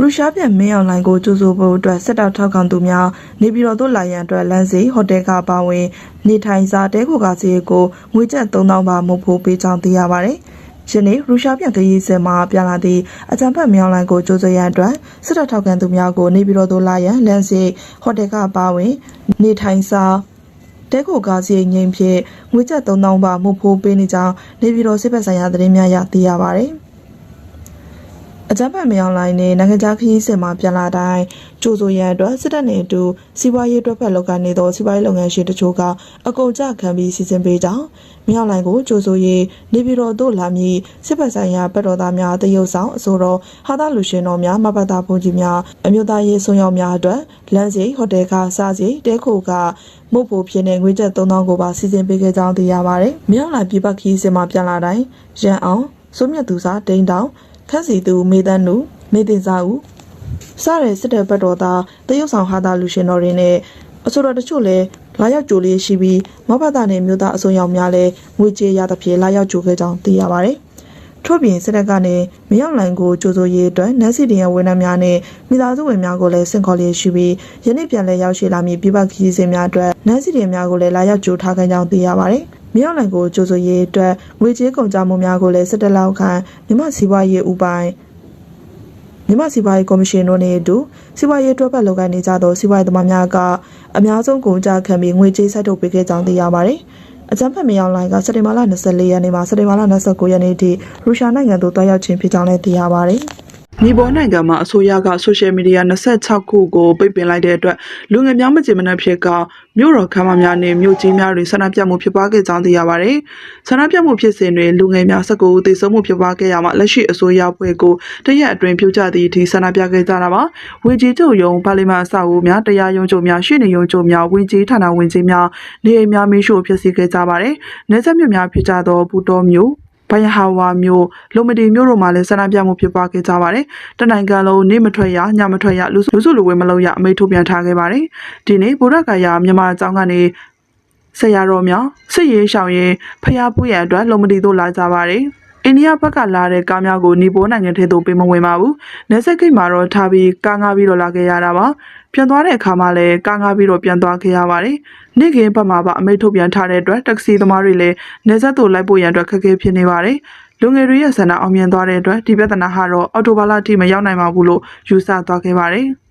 ရုရှားပြန်မင်းအောင်လိုင်းကိုကြိုဆိုဖို့အတွက်စစ်တပ်ထောက်ခံသူများနေပြည်တော်သို့လာရန်အတွက်လမ်းစီဟိုတယ်ကပါဝင် နေထိုင်စားတဲခိုကစီကိုငွေကျပ်3000ပါမုတ်ဖို့ပေးကြောင်းသိရပါတယ်။ယနေ့ရုရှားပြန်ခရီးစဉ်မှာပြန်လာသည့်အကြံဖတ်မင်းအောင်လိုင်းကိုကြိုဆိုရန်အတွက်စစ်တပ်ထောက်ခံသူများကိုနေပြည်တော်သို့လာရန်လမ်းစီဟိုတယ်ကပါဝင် နေထိုင်စားတဲခိုကားစီငိမ်ဖြင့်ငွေကျပ်3000ပါမှုဖိုးပေးနေကြောင်းနေပြည်တော်စစ်ဘက်ဆိုင်ရာသတင်းများရသိရပါဗျ။ အကြမ်းဖက်မြောင်လိုင်းနဲ့နိုင်ငံခြားခရီးစဉ်မှာပြန်လာတိုင်းကြိုဆိုရန်အတွက်စစ်တပ်နဲ့အတူစီးပွားရေးအတွက်ဖက်လုပ်ကိုင်နေသောစီးပွားရေးလုပ်ငန်းရှင်တချို့ကအကုန်ကြခံပြီးစီစဉ်ပေးကြောင်းမြောင်လိုင်းကိုကြိုဆိုရေးနေပြည်တော်သို့လာမည့်စစ်ဘက်ဆိုင်ရာဘက်တော်သားများတရုတ်ဆောင်အဆိုတော်ဟာသာလူရှင်တော်များမဘတာဘုံကြီးများအမျိုးသားရေးဆုံးရောက်များအတွက်လမ်းစီဟိုတယ်ကစားစီတဲခိုကမုတ်ဖို့ဖြစ်နေငွေကျပ်3000ကိုပါစီစဉ်ပေးခဲ့ကြောင်းသိရပါတယ်။မြောက်လာပြည်ပခီးစင်မှာပြန်လာတိုင်းရန်အောင်စိုးမြတ်သူစာဒိန်းတောင် ခန့်စီသူမေတန်းနုမေတင်စာဦးစတဲ့စစ်တပ်ဘက်တော်သားတရုတ်ဆောင်ဟာတာလူရှင်တော်တွေနဲ့အဆိုတော်တချို့လည်းလာရောက်ကြိုလေးရှိပြီးမဘတာနဲ့မြို့သားအစုံရောက်များလည်းငွေကြေးရသဖြင့်လာရောက်ကြိုခဲ့ကြောင်းသိရပါတယ်။ထို့ပြင်စစ်တပ်ကနေမရောက်လိုင်ကိုကြိုဆိုရေးအတွက်နန်းစီတင်ရဲ့ဝန်ထမ်းများနဲ့မိသားစုဝင်များကိုလည်းစင်ခေါ်လျက်ရှိပြီးယနေ့ပြန်လည်ရောက်ရှိလာမည့်ပြည်ပခရီးစဉ်များအတွက်နန်းစီတင်များကိုလည်းလာရောက်ကြိုထားခိုင်းကြောင်းသိရပါတယ်။ မြောက်လိုင်ကိုကြိုဆိုရေးအတွက်ငွေကြေးကုန်ကြမှုများကိုလည်းစစ်တပ်လောက်ခံမြမစီးပွားရေးဥပိုင်းမြမစီးပွားရေးကော်မရှင်တို့နဲ့အတူစီးပွားရေးတွက်ပတ်လုပ်ကိုင်နေကြသောစီးပွားရေးသမားများကအများဆုံးကုန်ကြခံပြီးငွေကြေးစိုက်ထုတ်ပေးခဲ့ကြောင်းသိရပါတယ်။အကြမ်းဖက်မြောင်လိုင်းကစက်တင်ဘာလ24ရက်နေ့မှစက်တင်ဘာလ29ရက်နေ့ထိရုရှားနိုင်ငံသို့တွားရောက်ခြင်းဖြစ်ကြောင်းလည်းသိရပါတယ်။ ညီပေါ်နိုင်ငံမှာအစိုးရကဆိုရှယ်မီဒီယာ26ခုကိုပိတ်ပင်လိုက်တဲ့အတွက်လူငယ်များမကျေမနပ်ဖြစ်ကမြို့တော်ခမ်းမများနဲ့မြို့ကြီးများတွင်ဆန္ဒပြမှုဖြစ်ပွားခဲ့ကြောင်းသိရပါတယ်။ဆန္ဒပြမှုဖြစ်စဉ်တွင်လူငယ်များ19ဦးသေဆုံးမှုဖြစ်ပွားခဲ့ရမှာလက်ရှိအစိုးရဖွဲ့ကိုတရက်အတွင်းပြုတ်ကျသည့်အထိဆန္ဒပြခဲ့ကြတာပါ။ဝင်ကြီးချုပ်ရုံပါလီမန်အဆောက်အဦများတရားရုံးချုပ်များရှေ့နေရုံးချုပ်များဝင်ကြီးဌာနဝင်ကြီးများနေအိမ်များမီးရှို့ဖျက်ဆီးခဲ့ကြပါတယ်။နေဆက်မြို့များဖြစ်ကြသောဘူတော်မြို့ ဘိုင်ဟာဝါမျိုးလုံမဒီမျိုးတို့မှာလည်းဆန္ဒပြမှုဖြစ်ပွားခဲ့ကြပါတယ်။တနိုင်ငံလုံးနေမထွက်ရညမထွက်ရလူစုလူစုလူဝဲမလုပ်ရအမိန့်ထုတ်ပြန်ထားခဲ့ပါတယ်။ဒီနေ့ဗုဒ္ဓဂယာမြန်မာအကြောင်းကနေဆရာတော်များစစ်ရေးရှောင်ရင်ဖျားပူရန်အတွက်လုံမဒီတို့လာကြပါတယ်။ အိန္ဒိယဘက်ကလာတဲ့ကားများကိုနီပိုးနိုင်ငံထဲသို့ပေးမဝင်ပါဘူး။နေဆက်ကိတ်မှာတော့ထားပြီးကားငါးပြီးတော့လာခဲ့ရတာပါ။ပြန်သွားတဲ့အခါမှာလည်းကားငါးပြီးတော့ပြန်သွားခဲ့ရပါတယ်။နေ့ကင်းဘက်မှာပါအမိန့်ထုတ်ပြန်ထားတဲ့အတွက်တက္ကစီသမားတွေလည်းနေဆက်သို့လိုက်ပို့ရန်အတွက်ခက်ခဲဖြစ်နေပါတယ်။လူငယ်တွေရဲ့ဆန္ဒအောင်မြင်သွားတဲ့အတွက်ဒီပြဿနာဟာတော့အော်တိုဘာလအထိမရောက်နိုင်ပါဘူးလို့ယူဆသွားခဲ့ပါတယ်။